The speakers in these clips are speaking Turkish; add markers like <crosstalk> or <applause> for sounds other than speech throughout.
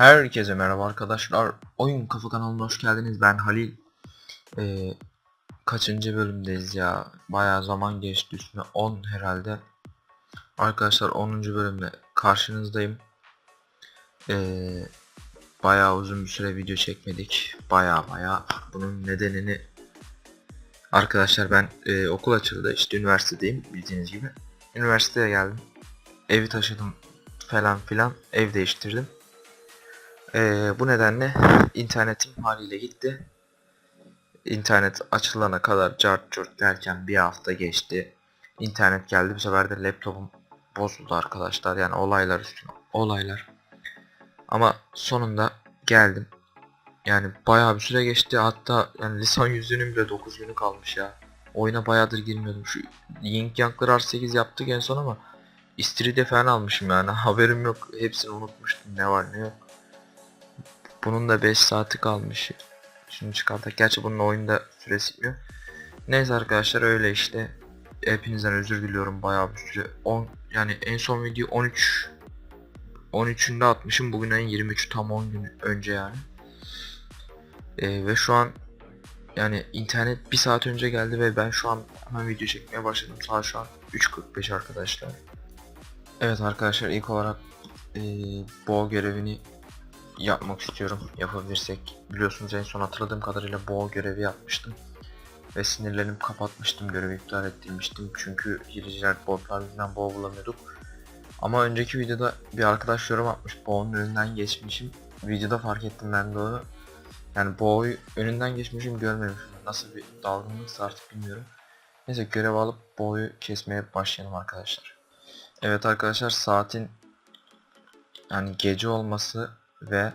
Herkese merhaba arkadaşlar. Oyun Kafa kanalına hoş geldiniz. Ben Halil. Ee, kaçıncı bölümdeyiz ya? Bayağı zaman geçti üstüne 10 herhalde. Arkadaşlar 10. bölümde karşınızdayım. Ee, bayağı uzun bir süre video çekmedik. Bayağı bayağı. Bunun nedenini Arkadaşlar ben e, okul açıldı. işte üniversitedeyim bildiğiniz gibi. Üniversiteye geldim. Evi taşıdım falan filan. Ev değiştirdim. Ee, bu nedenle internetim haliyle gitti. İnternet açılana kadar cart curt derken bir hafta geçti. İnternet geldi. Bu sefer de laptopum bozuldu arkadaşlar. Yani olaylar üstüne olaylar. Ama sonunda geldim. Yani bayağı bir süre geçti. Hatta yani lisan yüzünün bile 9 günü kalmış ya. Oyuna bayağıdır girmiyordum. Şu Ying Yang'lar R8 yaptık en son ama İstiri'de falan almışım yani. <laughs> Haberim yok. Hepsini unutmuştum. Ne var ne yok. Bunun da 5 saati kalmış. Şimdi çıkardık. Gerçi bunun oyunda süresi bitmiyor. Neyse arkadaşlar öyle işte. Hepinizden özür diliyorum bayağı bir süre. 10 yani en son video 13 13'ünde atmışım. Bugün ayın 23'ü tam 10 gün önce yani. Ee, ve şu an yani internet bir saat önce geldi ve ben şu an hemen video çekmeye başladım. Saat şu an 3.45 arkadaşlar. Evet arkadaşlar ilk olarak ee, boğa görevini yapmak istiyorum yapabilirsek. Biliyorsunuz en son hatırladığım kadarıyla boğa görevi yapmıştım. Ve sinirlenip kapatmıştım görevi iptal ettirmiştim. Çünkü hileciler botlar yüzünden boğa bulamıyorduk. Ama önceki videoda bir arkadaş yorum atmış. Boğa'nın önünden geçmişim. Videoda fark ettim ben de onu. Yani boğayı önünden geçmişim görmemişim. Nasıl bir dalgınlıksa artık bilmiyorum. Neyse görev alıp boğayı kesmeye başlayalım arkadaşlar. Evet arkadaşlar saatin yani gece olması ve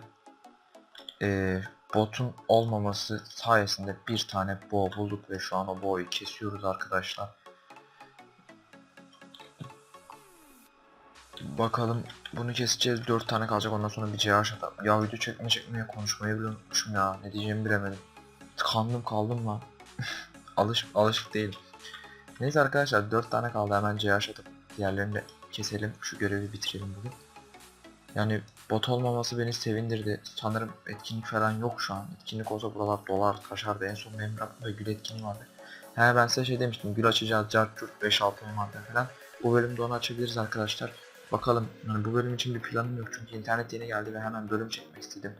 e, botun olmaması sayesinde bir tane boğa bulduk ve şu an o boğayı kesiyoruz arkadaşlar. Bakalım bunu keseceğiz 4 tane kalacak ondan sonra bir CH atalım. Ya video çekme çekmeye konuşmayı bile ya ne diyeceğimi bilemedim. Tıkandım kaldım lan. <laughs> Alış alışık değilim. Neyse arkadaşlar 4 tane kaldı hemen CH atıp diğerlerini de keselim şu görevi bitirelim bugün. Yani bot olmaması beni sevindirdi. Sanırım etkinlik falan yok şu an. Etkinlik olsa buralar dolar taşardı. En son benim aklımda gül etkinliği vardı. He ben size şey demiştim. Gül açacağız. Cart curt 5-6 madde falan. Bu bölümde onu açabiliriz arkadaşlar. Bakalım. Yani bu bölüm için bir planım yok. Çünkü internet yeni geldi ve hemen bölüm çekmek istedim.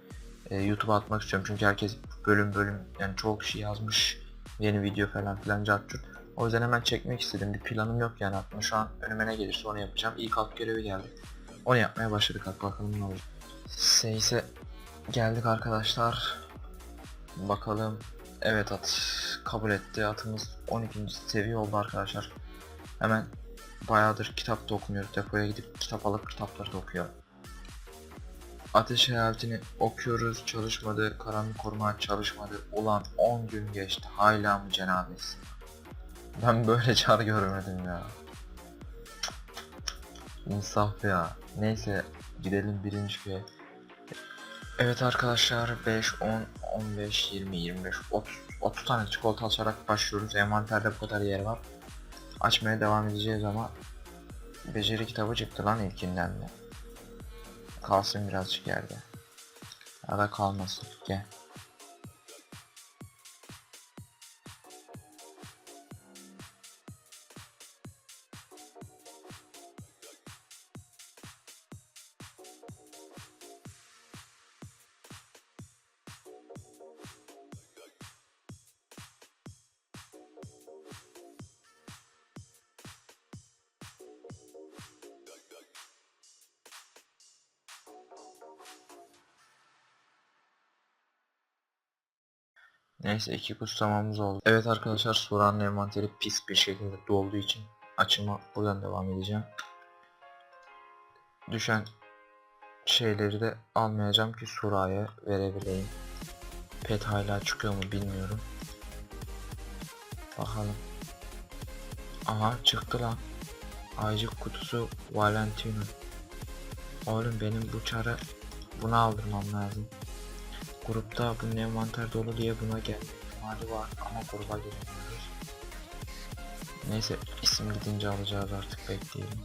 Ee, YouTube'a atmak istiyorum. Çünkü herkes bölüm bölüm yani çok kişi yazmış. Yeni video falan filan cart curt. O yüzden hemen çekmek istedim. Bir planım yok yani aklıma şu an önüme ne gelirse onu yapacağım. İlk alt görevi geldi. Onu yapmaya başladık artık bakalım ne olacak. Seyse geldik arkadaşlar. Bakalım. Evet at kabul etti. Atımız 12. seviye oldu arkadaşlar. Hemen bayağıdır kitap da okumuyor. Depoya gidip kitap alıp kitapları da okuyor. Ateş hayaletini okuyoruz. Çalışmadı. Karanlık koruma çalışmadı. Ulan 10 gün geçti. Hala mı cenabesi? Ben böyle çar görmedim ya. İnsaf ya. Neyse gidelim birinci köye. Evet arkadaşlar 5, 10, 15, 20, 25, 30, 30 tane çikolata açarak başlıyoruz. Envanterde bu kadar yer var. Açmaya devam edeceğiz ama beceri kitabı çıktı lan ilkinden de. Kalsın birazcık yerde. Ya kalmasın. Gel. Neyse iki kutsamamız oldu. Evet arkadaşlar Sura'nın envanteri pis bir şekilde dolduğu için açıma buradan devam edeceğim. Düşen şeyleri de almayacağım ki Sura'ya verebileyim. Pet hala çıkıyor mu bilmiyorum. Bakalım. Aha çıktı lan. Aycık kutusu Valentino. Oğlum benim bu çara bunu aldırmam lazım. Grupta bunun envanter dolu diye buna gelme ihtimali var ama gruba giremiyoruz. Neyse isim gidince alacağız artık bekleyelim.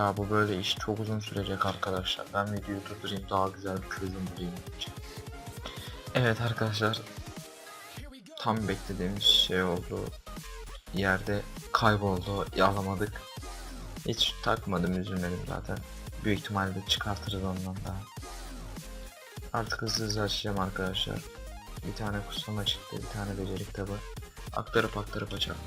Ya bu böyle iş çok uzun sürecek arkadaşlar. Ben videoyu durdurayım daha güzel bir çözüm bulayım. Evet arkadaşlar. Tam beklediğimiz şey oldu. Yerde kayboldu. Alamadık. Hiç takmadım üzülmedim zaten. Büyük ihtimalle çıkartırız ondan daha. Artık hızlı hızlı açacağım arkadaşlar. Bir tane kutsama çıktı, bir tane beceri kitabı. Aktarıp aktarıp açalım.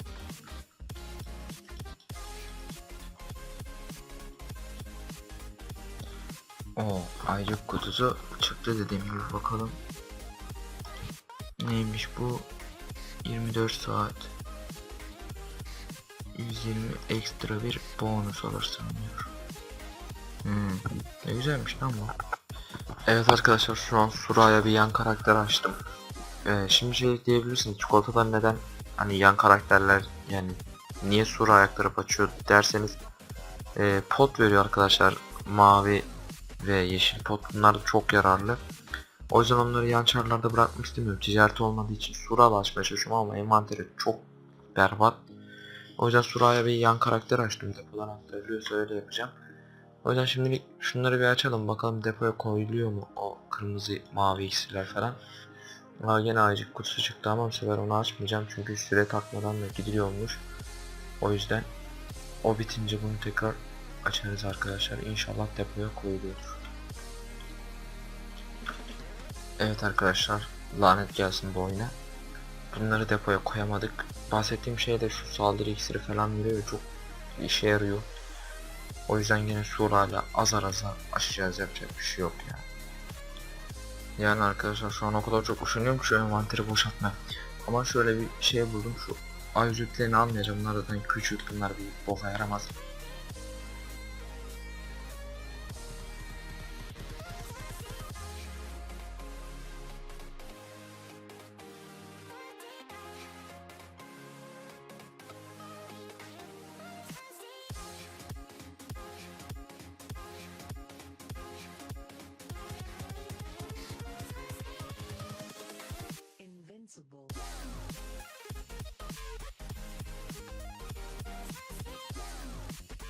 O aycık kutusu çıktı dediğim gibi bakalım. Neymiş bu? 24 saat. 120 ekstra bir bonus alırsın diyor. Hmm, ne güzelmiş lan bu. Evet arkadaşlar şu an Sura'ya bir yan karakter açtım. Ee, şimdi şey diyebilirsiniz çikolatadan neden hani yan karakterler yani niye Sura ayaktarıp açıyor derseniz e, pot veriyor arkadaşlar mavi ve yeşil pot bunlar çok yararlı. O yüzden onları yan çarlarda bırakmak istemiyorum. Ticareti olmadığı için Sura'la açmaya çalışıyorum ama envanteri çok berbat. O yüzden Sura'ya bir yan karakter açtım. Depodan aktarılıyorsa öyle yapacağım. O yüzden şimdilik şunları bir açalım. Bakalım depoya koyuluyor mu o kırmızı mavi iksirler falan. Aa, gene ayıcık kutusu çıktı ama bu sefer onu açmayacağım. Çünkü süre takmadan da gidiliyormuş. O yüzden o bitince bunu tekrar açarız arkadaşlar. İnşallah depoya koyuluyordur. Evet arkadaşlar lanet gelsin bu oyuna. Bunları depoya koyamadık. Bahsettiğim şey de şu saldırı iksiri falan veriyor ve çok işe yarıyor. O yüzden yine surayla azar azar açacağız yapacak bir şey yok ya. Yani arkadaşlar şu an o kadar çok üşeniyorum ki şu envanteri boşaltma. Ama şöyle bir şey buldum şu ay almayacağım bunlar zaten küçük bunlar bir boka yaramaz.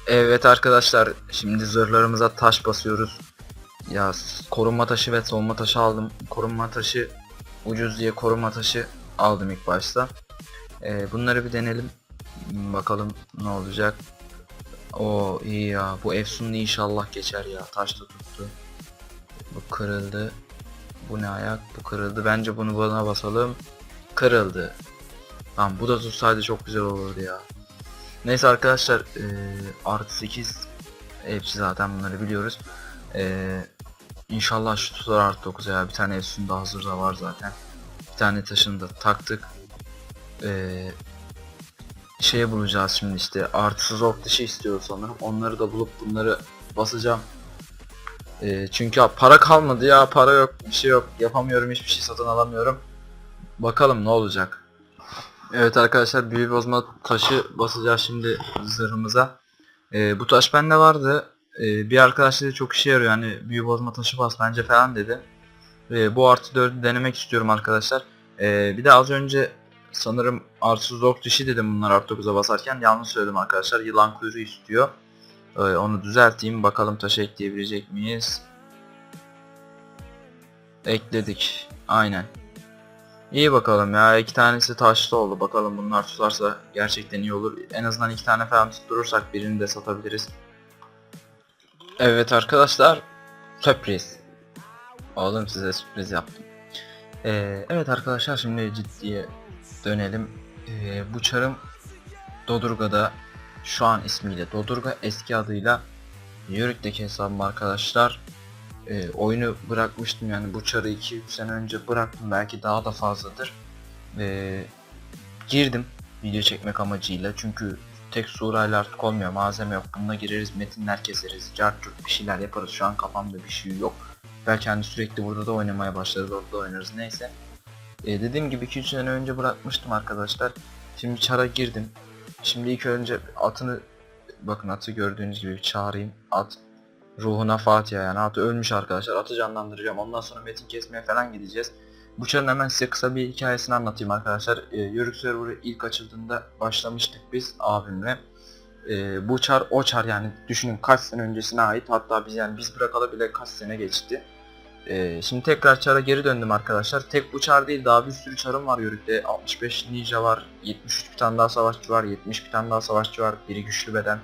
Evet arkadaşlar şimdi zırhlarımıza taş basıyoruz. Ya korunma taşı ve savunma taşı aldım. Korunma taşı ucuz diye korunma taşı aldım ilk başta. Ee, bunları bir denelim. Bakalım ne olacak. O iyi ya. Bu Efsunlu inşallah geçer ya. Taş da tuttu. Bu kırıldı. Bu ne ayak? Bu kırıldı. Bence bunu bana basalım. Kırıldı. Tamam bu da tutsaydı çok güzel olurdu ya. Neyse arkadaşlar eee artı 8 hepsi zaten bunları biliyoruz. Eee inşallah şu tutar artı 9 ya bir tane Efsun da var zaten. Bir tane taşını da taktık. Eee şeye bulacağız şimdi işte artısız ok dışı istiyor sanırım. Onları da bulup bunları basacağım. Eee, çünkü para kalmadı ya para yok bir şey yok yapamıyorum hiçbir şey satın alamıyorum. Bakalım ne olacak. Evet arkadaşlar büyü bozma taşı basacağız şimdi zırhımıza. Ee, bu taş bende vardı. Ee, bir arkadaş dedi çok işe yarıyor hani büyü bozma taşı bas bence falan dedi. Ee, bu artı 4'ü denemek istiyorum arkadaşlar. Ee, bir de az önce sanırım artı ok dişi dedim bunlar artı 9'a basarken yanlış söyledim arkadaşlar. Yılan kuyruğu istiyor. Ee, onu düzelteyim bakalım taşı ekleyebilecek miyiz? Ekledik. Aynen. İyi bakalım ya iki tanesi taşlı oldu. Bakalım bunlar tutarsa gerçekten iyi olur. En azından iki tane falan tutturursak birini de satabiliriz. Evet arkadaşlar sürpriz. Oğlum size sürpriz yaptım. Ee, Evet arkadaşlar şimdi ciddiye dönelim. Ee, Bu çarım Dodurga'da şu an ismiyle Dodurga eski adıyla Yörük'teki hesabım arkadaşlar e, oyunu bırakmıştım yani bu çarı 2-3 sene önce bıraktım belki daha da fazladır. E, girdim video çekmek amacıyla çünkü tek surayla artık olmuyor malzeme yok bununla gireriz metinler keseriz cart bir şeyler yaparız şu an kafamda bir şey yok. Belki hani sürekli burada da oynamaya başlarız orada da oynarız neyse. E, dediğim gibi 2-3 sene önce bırakmıştım arkadaşlar. Şimdi çara girdim. Şimdi ilk önce atını bakın atı gördüğünüz gibi çağırayım. At Ruhuna Fatiha yani atı ölmüş arkadaşlar atı canlandıracağım ondan sonra metin kesmeye falan gideceğiz. Bu çarın hemen size kısa bir hikayesini anlatayım arkadaşlar. Ee, Yörük serverı ilk açıldığında başlamıştık biz abimle. Ee, bu çar o çar yani düşünün kaç sene öncesine ait hatta biz yani biz bırakalı bile kaç sene geçti. Ee, şimdi tekrar çara geri döndüm arkadaşlar. Tek bu çar değil daha bir sürü çarım var yörükte. 65 ninja var, 73 bir tane daha savaşçı var, 70 bir tane daha savaşçı var, biri güçlü beden.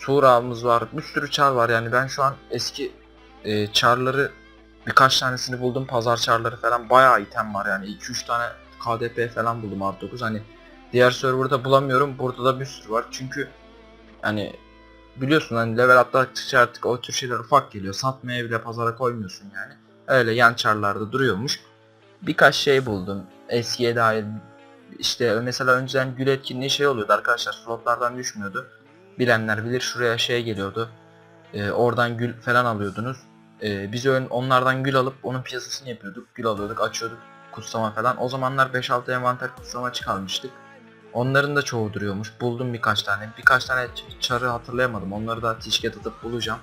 Sura'mız var, bir sürü çar var. Yani ben şu an eski e, çarları birkaç tanesini buldum. Pazar çarları falan bayağı item var. Yani 2-3 tane KDP falan buldum artı 9 hani diğer serverda bulamıyorum. Burada da bir sürü var. Çünkü hani biliyorsun hani level atladıkça artık o tür şeyler ufak geliyor. Satmaya bile pazara koymuyorsun yani. Öyle yan çarlarda duruyormuş. Birkaç şey buldum. Eskiye dair işte mesela önceden gül etkinliği şey oluyordu arkadaşlar. Slotlardan düşmüyordu bilenler bilir şuraya şey geliyordu Ee, oradan gül falan alıyordunuz ee, biz ön, onlardan gül alıp onun piyasasını yapıyorduk gül alıyorduk açıyorduk kutsama falan o zamanlar 5-6 envanter kutsama çıkarmıştık Onların da çoğu duruyormuş. Buldum birkaç tane. Birkaç tane çarı hatırlayamadım. Onları da tişket atıp bulacağım.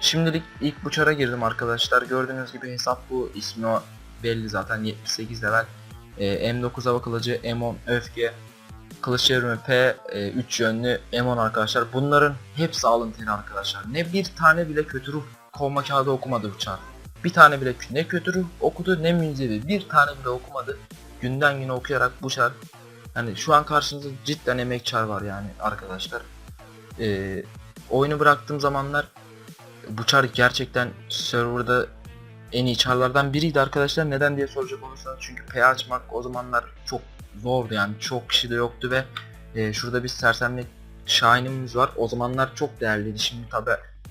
Şimdilik ilk bu çara girdim arkadaşlar. Gördüğünüz gibi hesap bu. İsmi belli zaten 78 level. Ee, M9 hava kılıcı, M10 öfke, kılıç çevirme P, 3 yönlü M10 arkadaşlar. Bunların hepsi alıntılı arkadaşlar. Ne bir tane bile kötü ruh kovma kağıdı okumadı bu çar. Bir tane bile ne kötü ruh okudu ne münzevi. Bir tane bile okumadı. Günden güne okuyarak bu çar Hani şu an karşınızda cidden emek çar var yani arkadaşlar. Ee, oyunu bıraktığım zamanlar bu çar gerçekten serverda en iyi çarlardan biriydi arkadaşlar. Neden diye soracak olursanız çünkü P açmak o zamanlar zordu yani çok kişi de yoktu ve e, şurada bir sersemlik Shine'imiz var. O zamanlar çok değerliydi. Şimdi tabi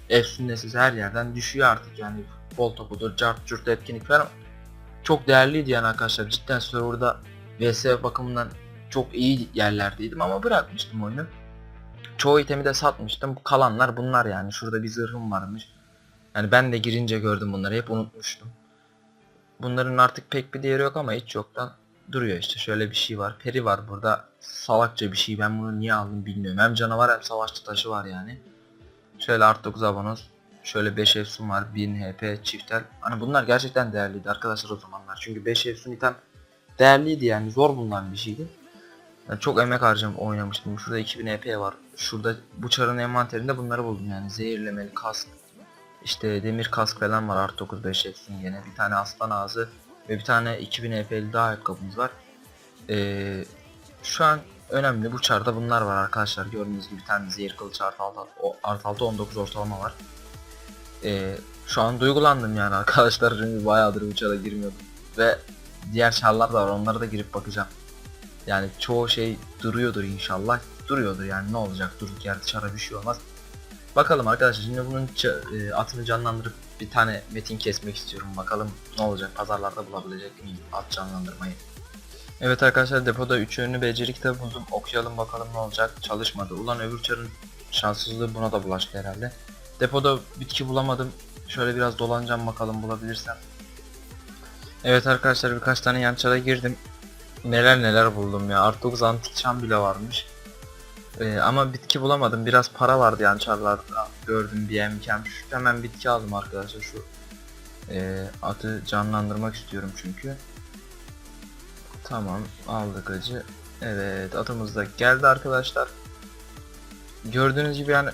Efsun nesil her yerden düşüyor artık yani bol topudur, cart curt etkinlik falan çok değerliydi yani arkadaşlar. Cidden serverda VS bakımından çok iyi yerlerdeydim ama bırakmıştım oyunu. Çoğu itemi de satmıştım. Kalanlar bunlar yani. Şurada bir zırhım varmış. Yani ben de girince gördüm bunları. Hep unutmuştum. Bunların artık pek bir değeri yok ama hiç yoktan duruyor işte. Şöyle bir şey var. Peri var burada. Salakça bir şey. Ben bunu niye aldım bilmiyorum. Hem canavar hem savaşçı taşı var yani. Şöyle artı 9 abonos. Şöyle 5 efsun var. 1000 HP çiftel. Hani bunlar gerçekten değerliydi arkadaşlar o zamanlar. Çünkü 5 efsun item değerliydi yani. Zor bulunan bir şeydi. Yani çok emek harcam oynamıştım. Şurada 2000 EP var. Şurada bu çarın envanterinde bunları buldum yani. Zehirlemeli kask. İşte demir kask falan var artı 95 efsun yine. Bir tane aslan ağzı ve bir tane 2000 EP'li daha ayakkabımız var. Ee, şu an önemli bu çarda bunlar var arkadaşlar. Gördüğünüz gibi bir tane zehir kılıç artı 6, o- artı 6 19 ortalama var. Ee, şu an duygulandım yani arkadaşlar <laughs> çünkü bayağıdır bu çara girmiyordum. Ve diğer çarlar da var onlara da girip bakacağım. Yani çoğu şey duruyordur inşallah. Duruyordur yani ne olacak durduk yerde çara bir şey olmaz. Bakalım arkadaşlar şimdi bunun e, atını canlandırıp bir tane metin kesmek istiyorum. Bakalım ne olacak pazarlarda bulabilecek miyim at canlandırmayı. Evet arkadaşlar depoda 3 yönlü beceri kitabı buldum. Okuyalım bakalım ne olacak. Çalışmadı. Ulan öbür çarın şanssızlığı buna da bulaştı herhalde. Depoda bitki bulamadım. Şöyle biraz dolanacağım bakalım bulabilirsem. Evet arkadaşlar birkaç tane yan çara girdim neler neler buldum ya. Artı 9 antik çam bile varmış. Ee, ama bitki bulamadım. Biraz para vardı yani çarlarda. Gördüm bir imkan. Şu, hemen bitki aldım arkadaşlar şu. Ee, atı canlandırmak istiyorum çünkü. Tamam aldık acı. Evet atımız da geldi arkadaşlar. Gördüğünüz gibi yani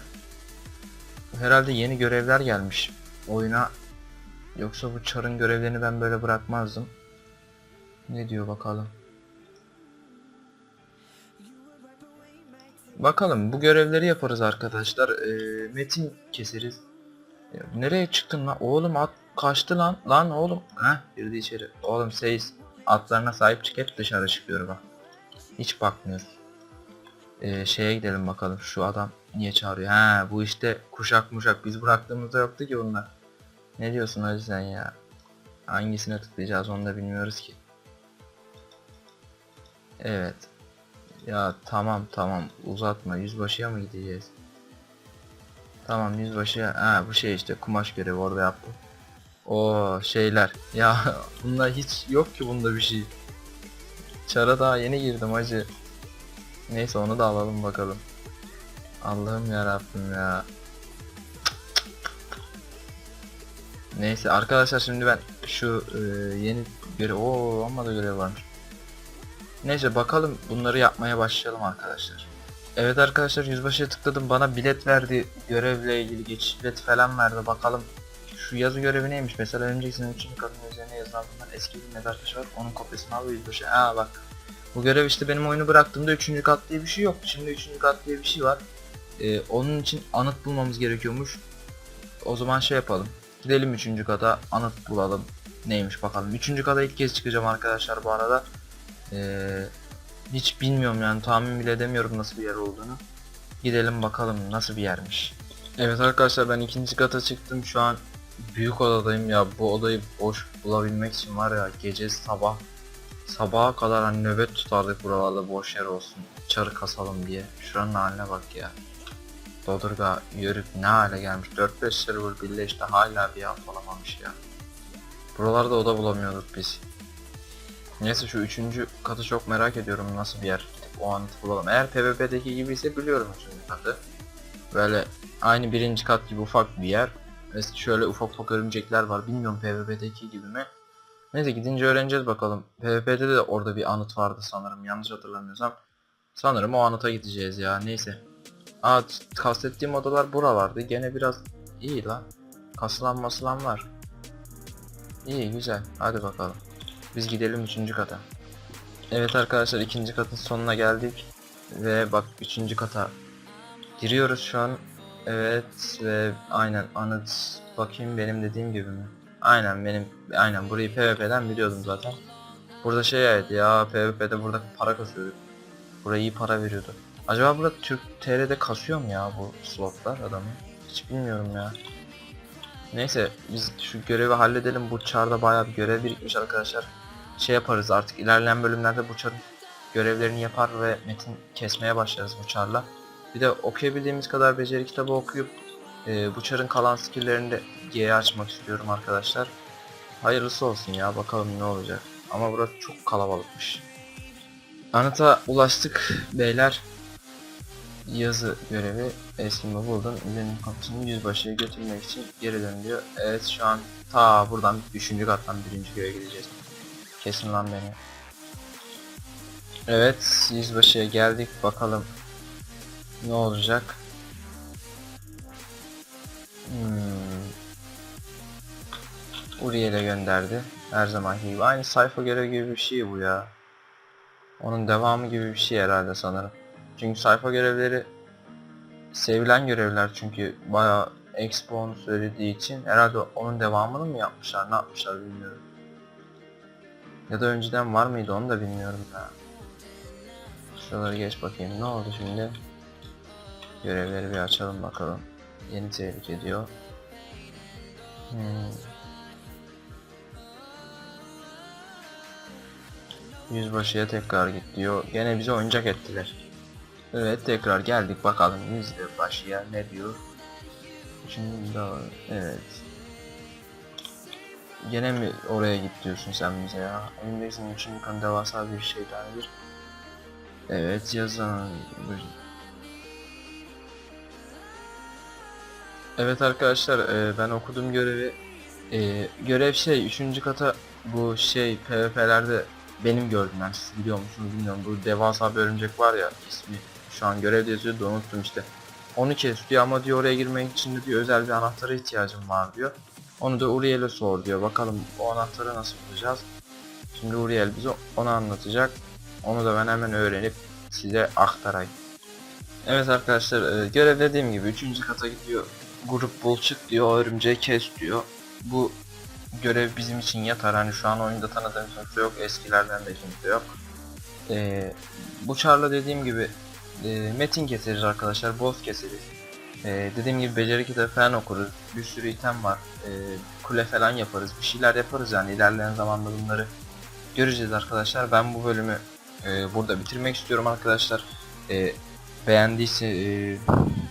herhalde yeni görevler gelmiş oyuna. Yoksa bu çarın görevlerini ben böyle bırakmazdım. Ne diyor bakalım. Bakalım bu görevleri yaparız arkadaşlar. Ee, metin keseriz. Ya, nereye çıktın lan? Oğlum at kaçtı lan. Lan oğlum. Heh girdi içeri. Oğlum Seyis atlarına sahip çık hep dışarı çıkıyor bak. Hiç bakmıyor. Ee, şeye gidelim bakalım şu adam niye çağırıyor. Ha bu işte kuşak muşak biz bıraktığımızda yoktu ki bunlar. Ne diyorsun hacı sen ya? Hangisine tıklayacağız onu da bilmiyoruz ki. Evet. Ya tamam tamam uzatma yüzbaşıya mı gideceğiz? Tamam yüzbaşıya ha bu şey işte kumaş görevi orada yaptım. O şeyler ya <laughs> bunlar hiç yok ki bunda bir şey. Çara daha yeni girdim hacı. Neyse onu da alalım bakalım. Allah'ım ya Rabbim ya. Neyse arkadaşlar şimdi ben şu e, yeni görev o ama da görev varmış. Neyse bakalım bunları yapmaya başlayalım arkadaşlar. Evet arkadaşlar yüzbaşıya tıkladım bana bilet verdi görevle ilgili geçiş bileti falan verdi bakalım şu yazı görevi neymiş mesela önceki sene 3. kadın üzerine yazılan bundan eski bir mezar taşı var onun kopyasını al ve yüzbaşı aa bak bu görev işte benim oyunu bıraktığımda 3. kat diye bir şey yoktu şimdi 3. kat diye bir şey var Ee, onun için anıt bulmamız gerekiyormuş o zaman şey yapalım gidelim 3. kata anıt bulalım neymiş bakalım 3. kata ilk kez çıkacağım arkadaşlar bu arada Ee, hiç bilmiyorum yani tahmin bile edemiyorum nasıl bir yer olduğunu. Gidelim bakalım nasıl bir yermiş. Evet arkadaşlar ben ikinci kata çıktım şu an büyük odadayım ya bu odayı boş bulabilmek için var ya gece sabah sabaha kadar hani nöbet tutardık buralarda boş yer olsun çarı kasalım diye. Şuranın haline bak ya. Dodurga yörük ne hale gelmiş 4-5 server birleşti hala bir hafta olamamış ya. Buralarda oda bulamıyorduk biz. Neyse şu üçüncü katı çok merak ediyorum nasıl bir yer. O anıtı bulalım. Eğer PvP'deki gibi ise biliyorum üçüncü katı. Böyle aynı birinci kat gibi ufak bir yer. Ve şöyle ufak ufak örümcekler var. Bilmiyorum PvP'deki gibi mi. Neyse gidince öğreneceğiz bakalım. PvP'de de orada bir anıt vardı sanırım yanlış hatırlamıyorsam. Sanırım o anıta gideceğiz ya neyse. Aa kastettiğim odalar buralardı. Gene biraz iyi lan. Kasılan masılan var. İyi güzel. Hadi bakalım. Biz gidelim üçüncü kata. Evet arkadaşlar ikinci katın sonuna geldik. Ve bak üçüncü kata giriyoruz şu an. Evet ve aynen anıt bakayım benim dediğim gibi mi? Aynen benim aynen burayı PvP'den biliyordum zaten. Burada şey evet ya PvP'de burada para kasıyorduk. Buraya iyi para veriyordu. Acaba burada Türk TR'de kasıyor mu ya bu slotlar adamı? Hiç bilmiyorum ya. Neyse biz şu görevi halledelim. Bu çarda bayağı bir görev birikmiş arkadaşlar. Şey yaparız artık ilerleyen bölümlerde bu çarın görevlerini yapar ve metin kesmeye başlarız bu çarla. Bir de okuyabildiğimiz kadar beceri kitabı okuyup e, bu çarın kalan skill'lerini de G'ye açmak istiyorum arkadaşlar. Hayırlısı olsun ya bakalım ne olacak. Ama burası çok kalabalıkmış. Anıta ulaştık beyler. Yazı görevi Esmimi buldun. İlerinin kapısını yüzbaşıya götürmek için geri dön diyor. Evet şu an ta buradan 3. kattan birinci köye gideceğiz. Kesin lan beni. Evet yüzbaşıya geldik bakalım ne olacak. Hmm. Uriel'e gönderdi. Her zamanki gibi. Aynı sayfa görev gibi bir şey bu ya. Onun devamı gibi bir şey herhalde sanırım. Çünkü sayfa görevleri sevilen görevler çünkü bayağı Expo'nun söylediği için herhalde onun devamını mı yapmışlar ne yapmışlar bilmiyorum. Ya da önceden var mıydı onu da bilmiyorum ya. Şuraları geç bakayım ne oldu şimdi? Görevleri bir açalım bakalım. Yeni tehlike diyor. Hmm. Yüzbaşıya tekrar git diyor. Gene bize oyuncak ettiler. Evet tekrar geldik bakalım yüzbaşıya ne diyor. Şimdi daha evet. Gene mi oraya git diyorsun sen bize ya? Elimdesin için kan devasa bir şeytandır. Evet yazan. Evet arkadaşlar e, ben okudum görevi. E, görev şey 3. kata bu şey PvP'lerde benim gördüm ben siz biliyor musunuz bilmiyorum. Bu devasa bir örümcek var ya ismi şu an görevde yazıyor da unuttum işte. Onu kes diyor ama diyor oraya girmek için de diyor özel bir anahtara ihtiyacım var diyor. Onu da Uriel'e sor diyor. Bakalım o anahtarı nasıl bulacağız. Şimdi Uriel bize onu anlatacak. Onu da ben hemen öğrenip size aktarayım. Evet arkadaşlar e, görev dediğim gibi 3. kata gidiyor. Grup bul çık diyor, o örümceği kes diyor. Bu görev bizim için yatar. Hani şu an oyunda tanıdığım kimse yok, eskilerden de kimse yok. E, bu çarla dediğim gibi e, metin keseriz arkadaşlar, boss keseriz. E, dediğim gibi beceri kitabı falan okuruz. Bir sürü item var. E, kule falan yaparız. Bir şeyler yaparız yani ilerleyen zamanda bunları göreceğiz arkadaşlar. Ben bu bölümü e, burada bitirmek istiyorum arkadaşlar. E, beğendiyse e,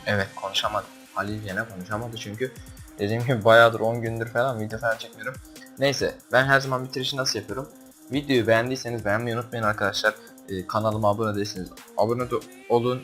evet konuşamadım. Halil yine konuşamadı çünkü dediğim gibi bayağıdır 10 gündür falan video falan çekmiyorum. Neyse ben her zaman bitirişi nasıl yapıyorum? Videoyu beğendiyseniz beğenmeyi unutmayın arkadaşlar. E, kanalıma abone değilseniz abone olun.